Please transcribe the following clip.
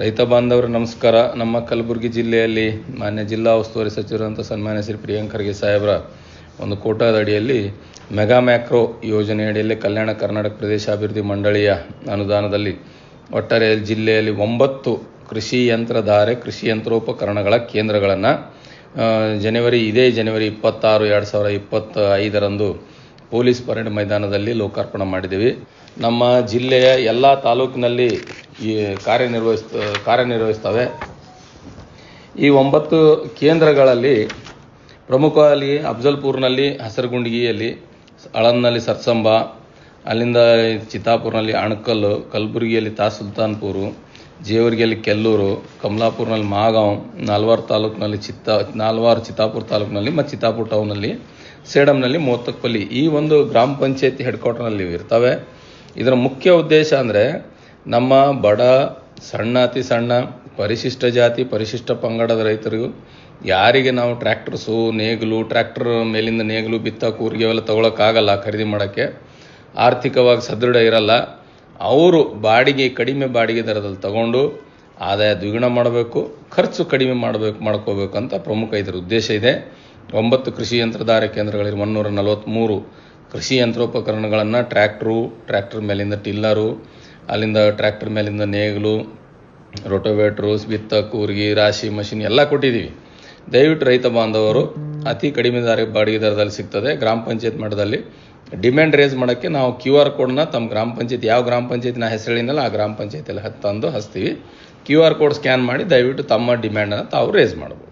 ರೈತ ಬಾಂಧವರು ನಮಸ್ಕಾರ. ನಮ್ಮ ಕಲಬುರಗಿ ಜಿಲ್ಲೆಯಲ್ಲಿ ಮಾನ್ಯ ಜಿಲ್ಲಾ ಉಸ್ತುವಾರಿ ಸಚಿವರಂತ ಸನ್ಮಾನ್ಯ ಶ್ರೀ ಪ್ರಿಯಾಂಕ್ ಖರ್ಗೆ ಸಾಹೇಬರ ಒಂದು ಕೋಟಾದ ಅಡಿಯಲ್ಲಿ ಮೆಗಾ ಮ್ಯಾಕ್ರೋ ಯೋಜನೆ ಅಡಿಯಲ್ಲಿ ಕಲ್ಯಾಣ ಕರ್ನಾಟಕ ಪ್ರದೇಶ ಅಭಿವೃದ್ಧಿ ಮಂಡಳಿಯ ಅನುದಾನದಲ್ಲಿ ಒಟ್ಟಾರೆ ಜಿಲ್ಲೆಯಲ್ಲಿ ಒಂಬತ್ತು ಕೃಷಿ ಯಂತ್ರಧಾರೆ ಕೃಷಿ ಯಂತ್ರೋಪಕರಣಗಳ ಕೇಂದ್ರಗಳನ್ನು ಜನವರಿ, ಇದೇ ಜನವರಿ ಇಪ್ಪತ್ತಾರು, ಎರಡು ಸಾವಿರ ಇಪ್ಪತ್ತ ಐದರಂದು ಪೊಲೀಸ್ ಪರೇಡ್ ಮೈದಾನದಲ್ಲಿ ಲೋಕಾರ್ಪಣೆ ಮಾಡಿದ್ದೀವಿ. ನಮ್ಮ ಜಿಲ್ಲೆಯ ಎಲ್ಲ ತಾಲೂಕಿನಲ್ಲಿ ಈ ಕಾರ್ಯನಿರ್ವಹಿಸ್ತ ಕಾರ್ಯನಿರ್ವಹಿಸ್ತವೆ. ಈ ಒಂಬತ್ತು ಕೇಂದ್ರಗಳಲ್ಲಿ ಪ್ರಮುಖವಾಗಿ ಅಫ್ಜಲ್ಪುರ್ನಲ್ಲಿ, ಹಸರಗುಂಡಿಗೆಯಲ್ಲಿ ಅಳನ್ನಲ್ಲಿ ಸರ್ಸಂಬ, ಅಲ್ಲಿಂದ ಚಿತ್ತಾಪುರ್ನಲ್ಲಿ ಅಣಕಲ್ಲು, ಕಲಬುರಗಿಯಲ್ಲಿ ತಾ ಸುಲ್ತಾನ್ಪುರು ಜೇವರ್ಗಿಯಲ್ಲಿ ಕೆಲ್ಲೂರು, ಕಮಲಾಪುರ್ನಲ್ಲಿ ಮಾಗಾಂವ್ ನಾಲ್ವಾರು ತಾಲೂಕಿನಲ್ಲಿ ಚಿತ್ತ, ನಾಲ್ವಾರು ಚಿತ್ತಾಪುರ ತಾಲೂಕಿನಲ್ಲಿ ಮತ್ತು ಚಿತ್ತಾಪುರ ಟೌನಲ್ಲಿ ಸೇಡಂನಲ್ಲಿ ಮೂವತ್ತಕ್ಕಲ್ಲಿ ಈ ಒಂದು ಗ್ರಾಮ ಪಂಚಾಯತಿ ಹೆಡ್ ಕ್ವಾರ್ಟರ್ನಲ್ಲಿ ಇರ್ತವೆ. ಇದರ ಮುಖ್ಯ ಉದ್ದೇಶ ಅಂದರೆ ನಮ್ಮ ಬಡ, ಸಣ್ಣ, ಅತಿ ಸಣ್ಣ, ಪರಿಶಿಷ್ಟ ಜಾತಿ, ಪರಿಶಿಷ್ಟ ಪಂಗಡದ ರೈತರಿಗೂ ಯಾರಿಗೆ ನಾವು ಟ್ರ್ಯಾಕ್ಟರ್ಸು ನೇಗಿಲು, ಟ್ರ್ಯಾಕ್ಟರ್ ಮೇಲಿಂದ ನೇಗಿಲು ಬಿತ್ತ, ಕೂರಿಗೆ ಅವೆಲ್ಲ ತೊಗೊಳಕ್ಕಾಗಲ್ಲ ಖರೀದಿ ಮಾಡೋಕ್ಕೆ, ಆರ್ಥಿಕವಾಗಿ ಸದೃಢ ಇರಲ್ಲ. ಅವರು ಬಾಡಿಗೆ, ಕಡಿಮೆ ಬಾಡಿಗೆ ದರದಲ್ಲಿ ತಗೊಂಡು ಆದಾಯ ದ್ವಿಗುಣ ಮಾಡಬೇಕು, ಖರ್ಚು ಕಡಿಮೆ ಮಾಡಬೇಕು, ಮಾಡ್ಕೋಬೇಕು ಅಂತ ಪ್ರಮುಖ ಇದರ ಉದ್ದೇಶ ಇದೆ. ಒಂಬತ್ತು ಕೃಷಿ ಯಂತ್ರಧಾರ ಕೇಂದ್ರಗಳಿರುವ ಮುನ್ನೂರ ನಲವತ್ತ್ಮೂರು ಕೃಷಿ ಯಂತ್ರೋಪಕರಣಗಳನ್ನು ಟ್ರ್ಯಾಕ್ಟ್ರು, ಟ್ರ್ಯಾಕ್ಟರ್ ಮೇಲಿಂದ ಟಿಲ್ಲರು ಅಲ್ಲಿಂದ ಟ್ರ್ಯಾಕ್ಟರ್ ಮೇಲಿಂದ ನೇಗಿಲು, ರೋಟೋವೇಟ್ರು ಬಿತ್ತ ಕೂರ್ಗಿ, ರಾಶಿ, ಮಷಿನ್ ಎಲ್ಲ ಕೊಟ್ಟಿದ್ದೀವಿ ದಯವಿಟ್ಟು ರೈತ ಬಾಂಧವರು, ಅತಿ ಕಡಿಮೆ ದಾರಿ ಬಾಡಿಗೆ ದರದಲ್ಲಿ ಸಿಗ್ತದೆ. ಗ್ರಾಮ ಪಂಚಾಯತ್ ಮಟ್ಟದಲ್ಲಿ ಡಿಮ್ಯಾಂಡ್ ರೇಸ್ ಮಾಡೋಕ್ಕೆ ನಾವು ಕ್ಯೂ ಆರ್ ಕೋಡ್ನ ತಮ್ಮ ಗ್ರಾಮ ಪಂಚಾಯತ್, ಯಾವ ಗ್ರಾಮ ಪಂಚಾಯತ್ ನಾ ಹೆಸರಿನಲ್ಲ ಆ ಗ್ರಾಮ ಪಂಚಾಯತಿಯಲ್ಲಿ ತಂದು ಹಚ್ತೀವಿ. ಕ್ಯೂ ಆರ್ ಕೋಡ್ ಸ್ಕ್ಯಾನ್ ಮಾಡಿ ದಯವಿಟ್ಟು ತಮ್ಮ ಡಿಮ್ಯಾಂಡನ್ನು ತಾವು ರೇಸ್ ಮಾಡ್ಬೋದು